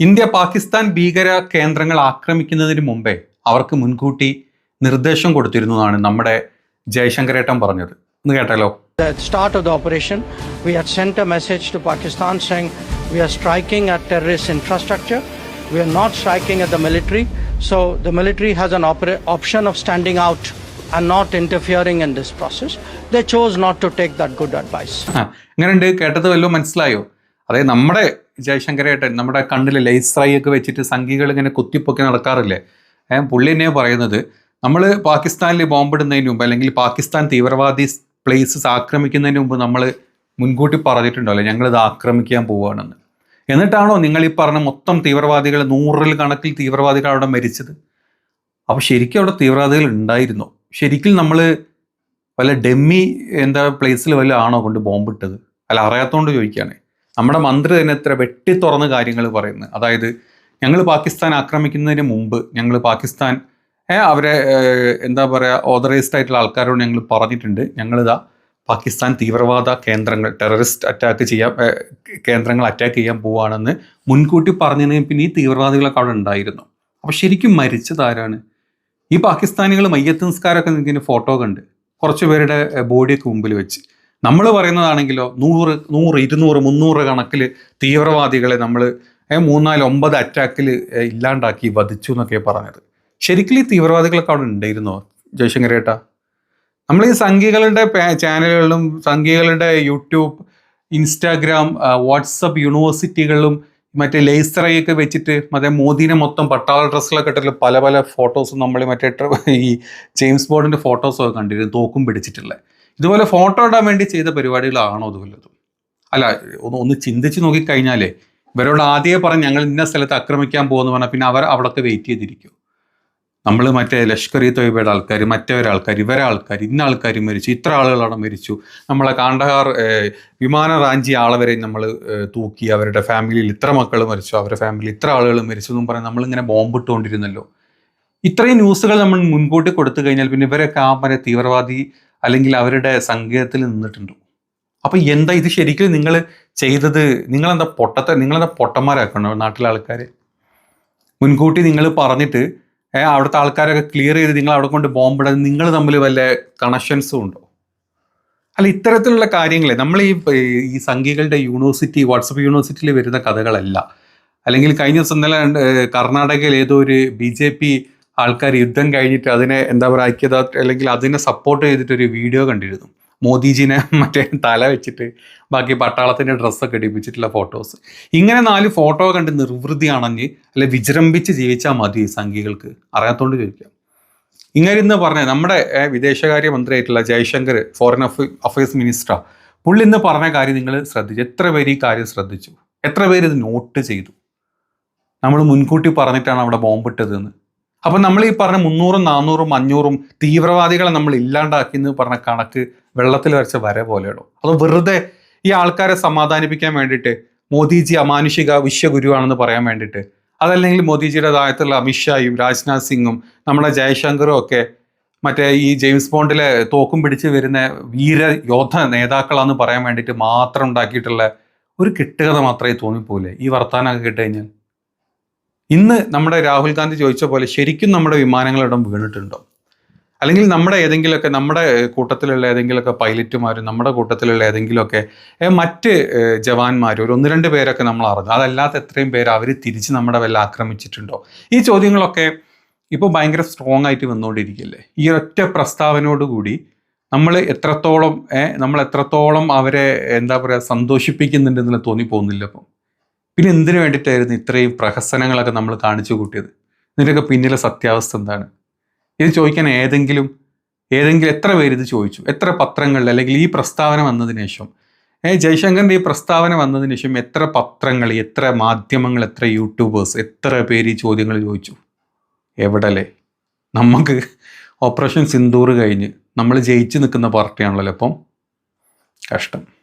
India Pakistan ഭീകര കേന്ദ്രങ്ങൾ ആക്രമിക്കുന്നതിന് മുമ്പേ അവർക്ക് മുൻകൂട്ടി നിർദ്ദേശം കൊടുത്തിരുന്നതാണ് നമ്മുടെ ജയശങ്കരേട്ടൻ പറഞ്ഞത് ഒന്ന് കേട്ടാലോ At the start of the operation, we had sent a message to Pakistan saying we are striking at terrorist infrastructure. We are not striking at the military. So the military has an option of standing out and not interfering in this process. They chose not to take that good advice. എങ്ങനെയുണ്ട് കേട്ടത് വല്ലതും മനസ്സിലായോ അതായത് നമ്മുടെ ജയശങ്കരേട്ടൻ നമ്മുടെ കണ്ണിൽ ലൈസ്രൈ ഒക്കെ വെച്ചിട്ട് സംഘികൾ ഇങ്ങനെ കുത്തിപ്പൊക്കി നടക്കാറില്ലേ? പുള്ളി എന്നെ പറയുന്നത് നമ്മൾ പാകിസ്ഥാനിൽ ബോംബിടുന്നതിന് മുമ്പ് അല്ലെങ്കിൽ പാകിസ്ഥാൻ തീവ്രവാദി പ്ലേസസ് ആക്രമിക്കുന്നതിന് മുമ്പ് നമ്മൾ മുൻകൂട്ടി പറഞ്ഞിട്ടുണ്ടല്ലോ ഞങ്ങളിത് ആക്രമിക്കാൻ പോവുകയാണെന്ന്. എന്നിട്ടാണോ നിങ്ങൾ ഈ പറഞ്ഞ മൊത്തം തീവ്രവാദികൾ നൂറിൽ കണക്കിൽ തീവ്രവാദികൾ അവിടെ മരിച്ചത്? അപ്പോൾ ശരിക്കും അവിടെ തീവ്രവാദികൾ ഉണ്ടായിരുന്നു. ശരിക്കും നമ്മൾ വല്ല ഡെമ്മി എന്താ പ്ലേസിൽ വല്ല ആണോ കൊണ്ട് ബോംബിട്ടത് അല്ല അറിയാത്തോണ്ട് ചോദിക്കുകയാണ്. നമ്മുടെ മന്ത്രി തന്നെ ഇത്ര വെട്ടി തുറന്ന് കാര്യങ്ങൾ പറയുന്നത്. അതായത് ഞങ്ങൾ പാകിസ്ഥാൻ ആക്രമിക്കുന്നതിന് മുമ്പ് ഞങ്ങൾ പാകിസ്ഥാൻ അവരെ എന്താ പറയുക ഓതറൈസ്ഡ് ആയിട്ടുള്ള ആൾക്കാരോട് ഞങ്ങൾ പറഞ്ഞിട്ടുണ്ട്. ഞങ്ങളിതാ പാകിസ്ഥാൻ തീവ്രവാദ കേന്ദ്രങ്ങൾ ടെററിസ്റ്റ് അറ്റാക്ക് ചെയ്യാൻ കേന്ദ്രങ്ങൾ അറ്റാക്ക് ചെയ്യാൻ പോവുകയാണെന്ന് മുൻകൂട്ടി പറഞ്ഞതിന് പിന്നെ ഈ തീവ്രവാദികളൊക്കെ അവിടെ ഉണ്ടായിരുന്നു. അപ്പോൾ ശരിക്കും മരിച്ചത് ആരാണ്? ഈ പാകിസ്ഥാനികൾ മയ്യത്ത് നിസ്കാരമൊക്കെ നിൽക്കുന്ന ഫോട്ടോ കണ്ട് കുറച്ച് പേരുടെ ബോഡിയൊക്കെ മുമ്പിൽ വെച്ച്. നമ്മൾ പറയുന്നതാണെങ്കിലോ നൂറ് നൂറ് ഇരുന്നൂറ് മുന്നൂറ് കണക്കിൽ തീവ്രവാദികളെ നമ്മൾ മൂന്നാൽ ഒമ്പത് അറ്റാക്കിൽ ഇല്ലാണ്ടാക്കി വധിച്ചു എന്നൊക്കെ പറഞ്ഞത്. ശരിക്കും ഈ തീവ്രവാദികളൊക്കെ അവിടെ ഉണ്ടായിരുന്നോ ജയശങ്കരേട്ടാ? നമ്മൾ ഈ സംഘികളുടെ ചാനലുകളിലും സംഘികളുടെ യൂട്യൂബ് ഇൻസ്റ്റാഗ്രാം വാട്സപ്പ് യൂണിവേഴ്സിറ്റികളിലും മറ്റേ ലേസറയൊക്കെ വെച്ചിട്ട് മറ്റേ മോദീനെ മൊത്തം പട്ടാള ഡ്രസ്സിലൊക്കെ ഇട്ടിട്ട് പല പല ഫോട്ടോസും നമ്മൾ മറ്റേ ഈ ജെയിംസ് ബോർഡിന്റെ ഫോട്ടോസൊക്കെ കണ്ടിരുന്നു തോക്കും പിടിച്ചിട്ടുള്ള. ഇതുപോലെ ഫോട്ടോ ഇടാൻ വേണ്ടി ചെയ്ത പരിപാടികളാണോ ഇത് വല്ലതും അല്ല ഒന്ന് ഒന്ന് ചിന്തിച്ച് നോക്കിക്കഴിഞ്ഞാലേ ഇവരോട് ആദ്യമേ പറഞ്ഞ് ഞങ്ങൾ ഇന്ന സ്ഥലത്ത് ആക്രമിക്കാൻ പോകുന്നു പറഞ്ഞാൽ പിന്നെ അവർ അവിടൊക്കെ വെയിറ്റ് ചെയ്തിരിക്കും. നമ്മൾ മറ്റേ ലഷ്കർ ഇ തൊയ്ബയുടെ ആൾക്കാർ മറ്റേ ആൾക്കാർ ഇവരെ ആൾക്കാർ ഇന്ന ആൾക്കാർ മരിച്ചു ഇത്ര ആളുകളാണ് മരിച്ചു. നമ്മളെ കാണ്ടഹാർ വിമാന റാഞ്ചി ആളെ വരെ നമ്മൾ തൂക്കി അവരുടെ ഫാമിലിയിൽ ഇത്ര മക്കൾ മരിച്ചു അവരുടെ ഫാമിലിയിൽ ഇത്ര ആളുകൾ മരിച്ചു എന്നും പറഞ്ഞ് നമ്മളിങ്ങനെ ബോംബിട്ടുകൊണ്ടിരുന്നല്ലോ ഇത്രയും ന്യൂസുകൾ നമ്മൾ മുൻകൂട്ടി കൊടുത്തു കഴിഞ്ഞാൽ പിന്നെ ഇവരൊക്കെ ആ തീവ്രവാദി അല്ലെങ്കിൽ അവരുടെ സംഗീതത്തിൽ നിന്നിട്ടുണ്ട്. അപ്പൊ എന്താ ഇത് ശരിക്കും നിങ്ങൾ ചെയ്തത്? നിങ്ങളെന്താ പൊട്ടത്തെ നിങ്ങളെന്താ പൊട്ടന്മാരാക്കണോ നാട്ടിലെ ആൾക്കാരെ? മുൻകൂട്ടി നിങ്ങൾ പറഞ്ഞിട്ട് അവിടുത്തെ ആൾക്കാരൊക്കെ ക്ലിയർ ചെയ്ത് നിങ്ങൾ അവിടെ കൊണ്ട് ബോംബിടാൻ നിങ്ങൾ തമ്മിൽ വല്ല കണക്ഷൻസും ഉണ്ടോ? അല്ല ഇത്തരത്തിലുള്ള കാര്യങ്ങളെ നമ്മൾ ഈ ഈ സംഘികളുടെ യൂണിവേഴ്സിറ്റി വാട്സപ്പ് യൂണിവേഴ്സിറ്റിയിൽ വരുന്ന കഥകളല്ല. അല്ലെങ്കിൽ കഴിഞ്ഞ ദിവസം ഇന്നലെ കർണാടകയിൽ ഏതോ ഒരു ബി ജെ പി ആൾക്കാർ യുദ്ധം കഴിഞ്ഞിട്ട് അതിനെ എന്താ പറയുക ഐക്യത അല്ലെങ്കിൽ അതിനെ സപ്പോർട്ട് ചെയ്തിട്ട് ഒരു വീഡിയോ കണ്ടിരുന്നു. മോദിജിനെ മറ്റേ തല വെച്ചിട്ട് ബാക്കി പട്ടാളത്തിന്റെ ഡ്രസ്സൊക്കെ ഇടിപ്പിച്ചിട്ടുള്ള ഫോട്ടോസ് ഇങ്ങനെ നാല് ഫോട്ടോ കണ്ട് നിർവൃതി അണഞ്ഞ് അല്ലെ വിജൃംഭിച്ച് ജീവിച്ചാൽ മതി സംഘികൾക്ക് അറിയാത്തോണ്ട് ചോദിക്കാം. ഇങ്ങനെ ഇന്ന് പറഞ്ഞ നമ്മുടെ വിദേശകാര്യ മന്ത്രിയായിട്ടുള്ള ജയശങ്കർ ഫോറിൻ അഫ അഫയേഴ്സ് മിനിസ്റ്റർ പുള്ളി ഇന്ന് പറഞ്ഞ കാര്യം നിങ്ങൾ ശ്രദ്ധിച്ചു. എത്ര പേര് ഈ കാര്യം ശ്രദ്ധിച്ചു? എത്ര പേര് ഇത് നോട്ട് ചെയ്തു? നമ്മൾ മുൻകൂട്ടി പറഞ്ഞിട്ടാണ് അവിടെ ബോംബിട്ടതെന്ന് അപ്പം നമ്മൾ ഈ പറഞ്ഞ മുന്നൂറും നാനൂറും അഞ്ഞൂറും തീവ്രവാദികളെ നമ്മൾ ഇല്ലാണ്ടാക്കി എന്ന് പറഞ്ഞ കണക്ക് വെള്ളത്തിൽ വരച്ച വര പോലെയാണോ അത് വെറുതെ ഈ ആൾക്കാരെ സമാധാനിപ്പിക്കാൻ വേണ്ടിയിട്ട് മോദിജി അമാനുഷിക വിശ്വഗുരുവാണെന്ന് പറയാൻ വേണ്ടിയിട്ട്. അതല്ലെങ്കിൽ മോദിജിയുടെ താഴത്തുള്ള അമിത്ഷായും രാജ്നാഥ് സിംഗും നമ്മുടെ ജയശങ്കറും ഒക്കെ മറ്റേ ഈ ജെയിംസ് ബോണ്ടിലെ തോക്കും പിടിച്ച് വരുന്ന വീര യോദ്ധ നേതാക്കളാന്ന് പറയാൻ വേണ്ടിയിട്ട് മാത്രം ഉണ്ടാക്കിയിട്ടുള്ള ഒരു കെട്ടുകഥ മാത്രമേ തോന്നിപ്പോലെ ഈ വർത്താനമൊക്കെ കേട്ട് കഴിഞ്ഞാൽ. ഇന്ന് നമ്മുടെ രാഹുൽ ഗാന്ധി ചോദിച്ച പോലെ ശരിക്കും നമ്മുടെ വിമാനങ്ങളിടം വീണിട്ടുണ്ടോ? അല്ലെങ്കിൽ നമ്മുടെ ഏതെങ്കിലുമൊക്കെ നമ്മുടെ കൂട്ടത്തിലുള്ള ഏതെങ്കിലുമൊക്കെ പൈലറ്റുമാരും നമ്മുടെ കൂട്ടത്തിലുള്ള ഏതെങ്കിലുമൊക്കെ മറ്റ് ജവാന്മാരും ഒരു ഒന്ന് രണ്ട് പേരൊക്കെ നമ്മൾ അറിഞ്ഞു. അതല്ലാത്ത എത്രയും പേര് അവർ തിരിച്ച് നമ്മുടെ വല്ല ആക്രമിച്ചിട്ടുണ്ടോ? ഈ ചോദ്യങ്ങളൊക്കെ ഇപ്പോൾ ഭയങ്കര സ്ട്രോങ് ആയിട്ട് വന്നുകൊണ്ടിരിക്കില്ലേ ഈ ഒറ്റ പ്രസ്താവനയോടുകൂടി നമ്മൾ എത്രത്തോളം നമ്മൾ എത്രത്തോളം അവരെ എന്താ പറയുക തോന്നി പോകുന്നില്ല അപ്പം പിന്നെ എന്തിനു വേണ്ടിയിട്ടായിരുന്നു ഇത്രയും പ്രഹസനങ്ങളൊക്കെ നമ്മൾ കാണിച്ചു കൂട്ടിയത്? ഇതിന്റെയൊക്കെ പിന്നിലെ സത്യാവസ്ഥ എന്താണ്? ഇത് ചോദിക്കാൻ ഏതെങ്കിലും ഏതെങ്കിലും എത്ര പേര് ഇത് ചോദിച്ചു? എത്ര പത്രങ്ങളിൽ? അല്ലെങ്കിൽ ഈ പ്രസ്താവന വന്നതിന് ശേഷം ഏ ജയശങ്കറിന്റെ ഈ പ്രസ്താവന വന്നതിന് ശേഷം എത്ര പത്രങ്ങൾ എത്ര മാധ്യമങ്ങൾ എത്ര യൂട്യൂബേഴ്സ് എത്ര പേര് ഈ ചോദ്യങ്ങൾ ചോദിച്ചു? എവിടല്ലേ? നമുക്ക് ഓപ്പറേഷൻ സിന്ദൂർ കഴിഞ്ഞ് നമ്മൾ ജയിച്ചു നിൽക്കുന്ന പാർട്ടിയാണല്ലോ അപ്പം? കഷ്ടം.